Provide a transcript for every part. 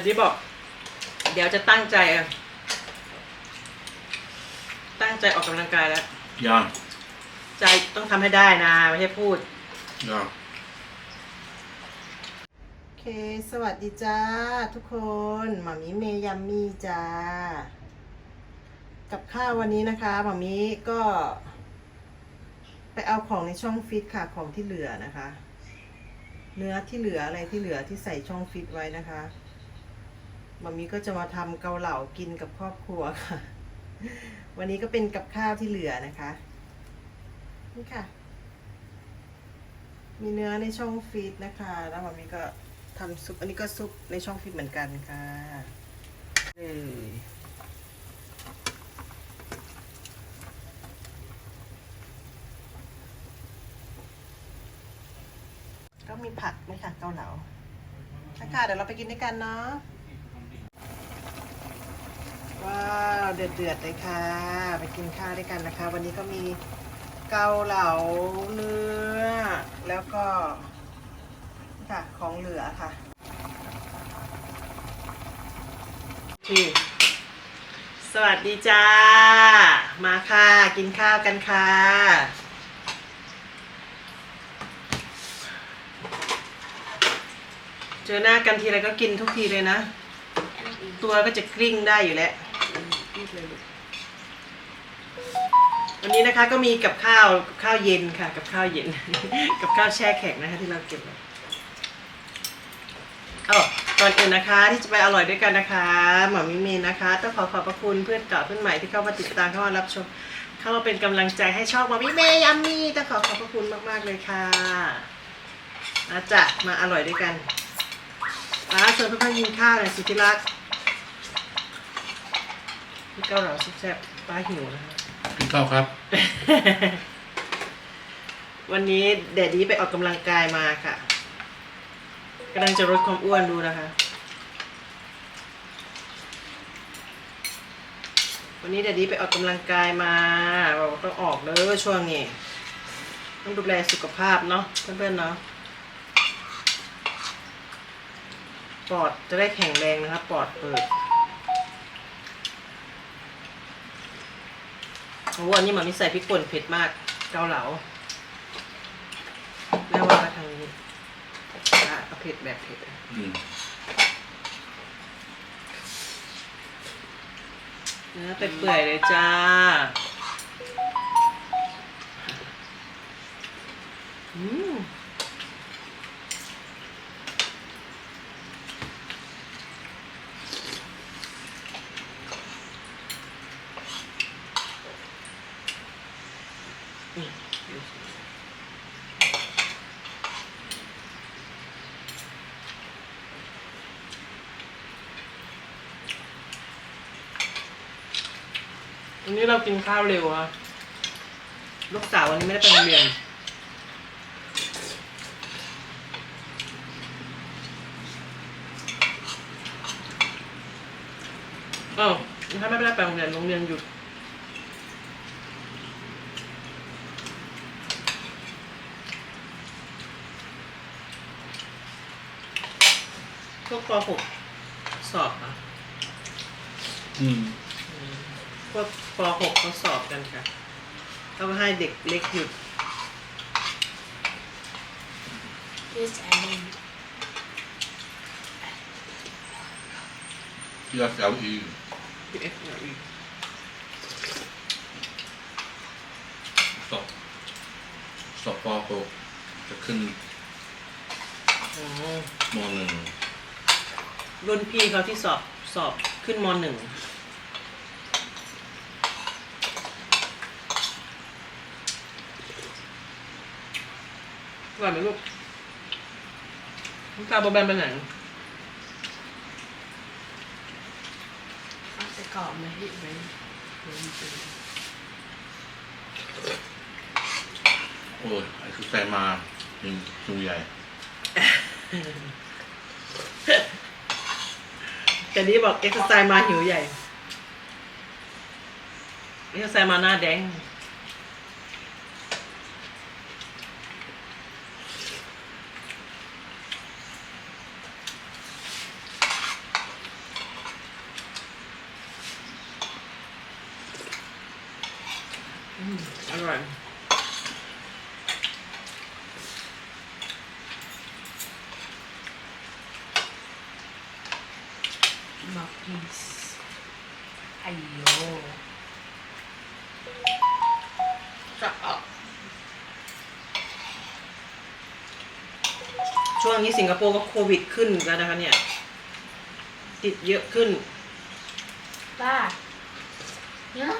แต่ที่บอก เดี๋ยวจะตั้งใจอะตั้งใจออกกำลังกายแล้ว Ja, ใจต้องทำให้ได้นะ ไม่ใช่พูด ja. โอเค สวัสดีจ้าทุกคนหมามิเมยัมมี่จ้า กับข้าววันนี้นะคะหมามิก็ ไปเอาของในช่องฟิตค่ะ ของที่เหลือนะคะ เนื้อที่เหลืออะไรที่เหลือที่ใส่ช่องฟิตไว้นะคะห มามิก็จะมาทำเกาเหลากินกับครอบครัวค่ะ วันนี้ก็เป็นกับข้าวที่เหลือนะคะ นี่ค่ะ มีเนื้อในช่องฟีดนะคะ แล้วมันมีก็ทำซุป อันนี้ก็ซุปในช่องฟีดเหมือนกันค่ะเลยก็มีผักไหมคะเกาเหลานะคะเดี๋ยวเราไปกินด้วยกันเนาะ ว้าวเดือดเดือดๆเลยค่ะ ไปกินข้าวด้วยกันนะคะ วันนี้ก็มีเกาเหลาเนื้อ แล้วก็ค่ะของเหลือค่ะที่สวัสดีจ้า มาค่ะ กินข้าวกันค่ะ เจอหน้ากันทีไรก็กินทุกทีเลยนะ ตัวก็จะกลิ้งได้อยู่แล้ว วันนี้นะคะก็มีกับข้าวกับข้าวเย็นค่ะ กับข้าวเย็น กับข้าวแช่แข็งนะคะ ที่เราเก็บไว้เออก่อนอื่นนะคะ ที่จะไปอร่อยด้วยกันนะคะ หมอมิเมนนะคะ ต้องขอขอบพระคุณเพื่อนเก่าเพื่อนใหม่ที่เข้ามาติดตามเข้ามารับชม เข้ามาเป็นกำลังใจให้ช่องหมอมิเมยัมมี่ต้องขอขอบพระคุณมากๆเลยค่ะมาจะมาอร่อยด้วยกันป้าชวนเพื่อนๆกินข้าวหน่อยสิที่รัก พี่เก้าเหล่าแซ่บๆป้าหิวนะคะกินข้าวครับ วันนี้แดดดี้ไปออกกำลังกายมาค่ะกำลังจะลดความอ้วนดูนะคะ วันนี้แดดดี้ไปออกกำลังกายมาเราต้องออกเด้อช่วงนี้ ต้องดูแลสุขภาพเนาะเพื่อนๆเนาะปอดจะได้แข็งแรงนะคะปอดเปิด โอ้วันนี้หมันมีใส่พริกป่นเผ็ดมาก เกาเหลาแม่ว่ามาทางนี้อะเอาเผ็ดแบบเผ็ด Mm. เนื้อเป็ดเปื่อยเลยจ้า อืมนี่ดูสิ วันนี้เรากินข้าวเร็วอะลูกสาววันนี้ไม่ได้ไปโรงเรียนอ้าวถ้าไม่ได้ไปโรงเรียนโรงเรียนหยุด พวกป .6 สอบอะ Mm. พวกป .6 เขาสอบกันค่ะเขาก็ให้เด็กเล็กหยุด Yes, I mean, Yes, LE. PF เนี่ยอีกสอบสอบป .6 จะขึ้นอ๋อม .1 รุ่นพี่เขาที่สอบสอบขึ้นมหนึ่ง ก่อนไหมลูกน้ำตาบอแบนไปไหนเอาแต่กรอบมาให้ไว้ไว้จริงโอ้ยไอ้คือใส่มาหนึ่งหูใหญ่ แต่นี้บอกเอ็กซ์ไซส์มาหิวใหญ่เอ็กซ์ไซส์มาหน้าแดง อืมอร่อย Muffins. Ayo. จะเอาช่วงนี้สิงคโปร์ก็โควิดขึ้นแล้วนะคะเนี่ย ติดเยอะขึ้น Dad. Yeah.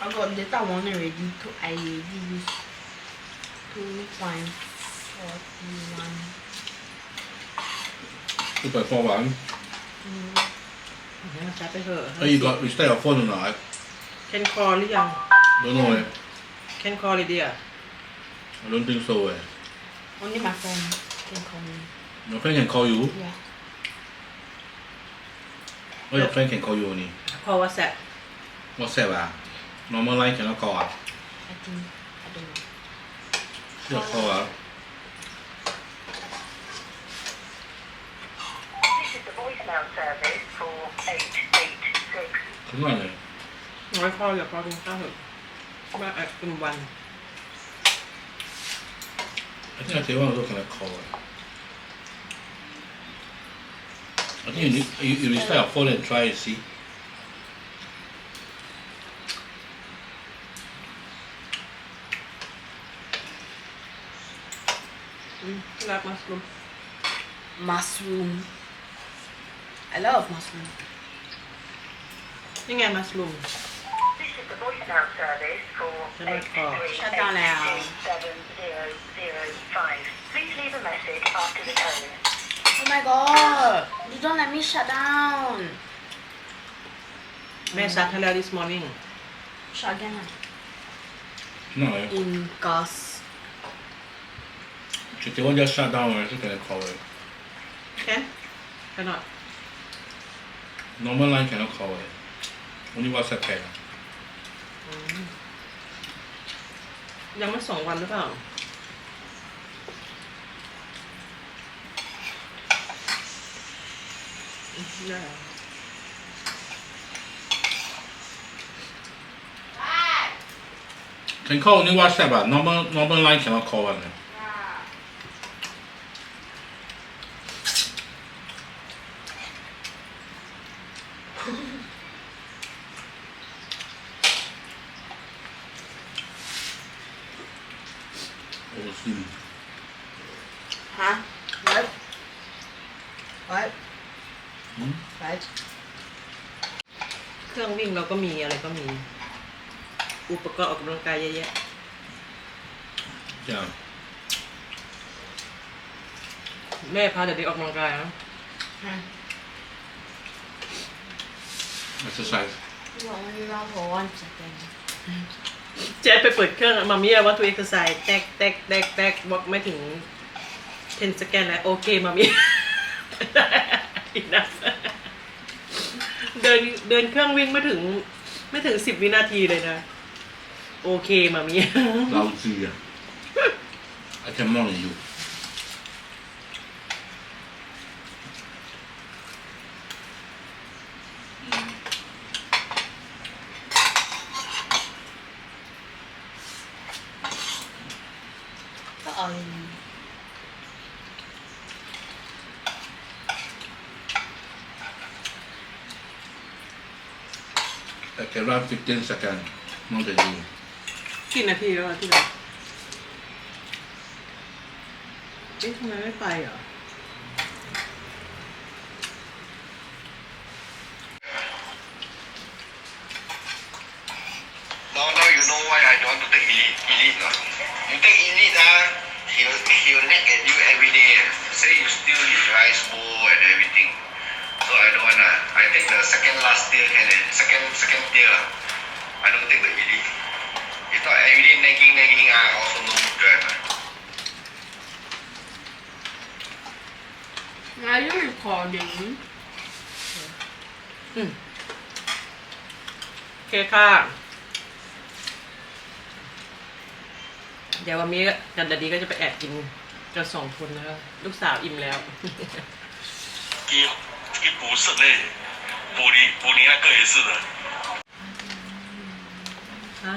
I got data one already. To I use two point forty one. two point four one ให้มันชัดไปเถอะ hey you got you stay your phone or not เคนคอหรือยัง don't know eh เคนคอเลยเดีย I don't think so eh Only my friend can call me. your friend can call you Yeah. oh your friend can call you only คอว่าแซ WhatsApp อะ normal line cannot call อะ I think I don't know. เชื่อ call อะ This is the voicemail service for 886. ข้างหน้าเลยน้อยคออย่าคอกินข้าวเถอะว่าแอบกินวัน I think I tell you one also cannot call ah I think you need you, you restart your phone and try and see อืมรักมัสลุม Mushroom. I love mushroom. นี่ไงมัสลุม This is the voicemail service for Shut up, Carl. Shut down now. 8387005. Please leave a message after the tone. Oh my god! You don't let me shut down. แม่ซักให้แล้ว this morning Shut again. ah. no eh In gas. if they want just shut down I still cannot call eh แค่ขนาด normal line cannot call eh only WhatsApp can ยังไม่สองวันหรือเปล่า ได้ can call only WhatsApp ah normal normal line cannot call one eh Oh, see. Huh? What? What? Hmm? What? เครื่องวิ่งเราก็มีอะไรก็มี อุปกรณ์ออกกำลังกายเยอะแยะ Yeah. แม่พาเด็กๆออกกำลังกายนะ Huh? Exercise. You only love for one second. เจ๊ไปเปิดเครื่องมามีว่าตัวเอ็กซ์ไซส์แตกแตกแตกแตกบอกไม่ถึงเทนสแกนแล้วโอเคมามีอีกนะเดินเดินเครื่องวิ่งไม่ถึง ไม่ถึงสิบวินาทีเลยนะ โอเคมามี เราเสียอาจจะมองอยู่ monitor you. What are you? I can run 15 seconds. More than you. กี่นาทีแล้วอะที่เราเอ๊ะทำไมไม่ไปเหรอ Now, now you know why I don't want to take elite. Elite, no? You take elite, ah, he'll he'll nag at you every day. ah. Say you steal his rice bowl and everything. So I don't want ah. I take the second last tier can eh. Second second tier lah. I don't take the elite. If not every day nagging nagging ah, also no good drive ah. Are you recording? โอเคค่ะ เดี๋ยววันนี้กันดาดีก็จะไปแอบกิน กันสองคนนะคะลูกสาวอิ่มแล้ว 一一补肾类，补你补你那个也是的。 ฮะ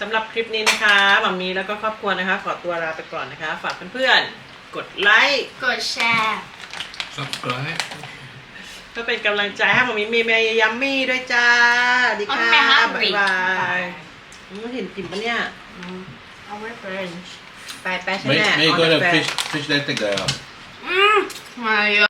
สำหรับคลิปนี้นะคะหมามีแล้วก็ครอบครัวนะคะ ขอตัวลาไปก่อนนะคะ ฝากเพื่อนๆ กดไลค์ กดแชร์ subscribe เพื่อเป็นกำลังใจให้หมามีเมย์เมย์ยัมมี่ด้วยจ้าดีค่ะ โอเคค่ะ บ๊ายบายอืมเห็นกลิ่นปะเนี่ย เอาไว้เป็น ไปไปใช่ May, ไหม may you On go the to bed. fish, fish then take that out. อืมมาเยอะ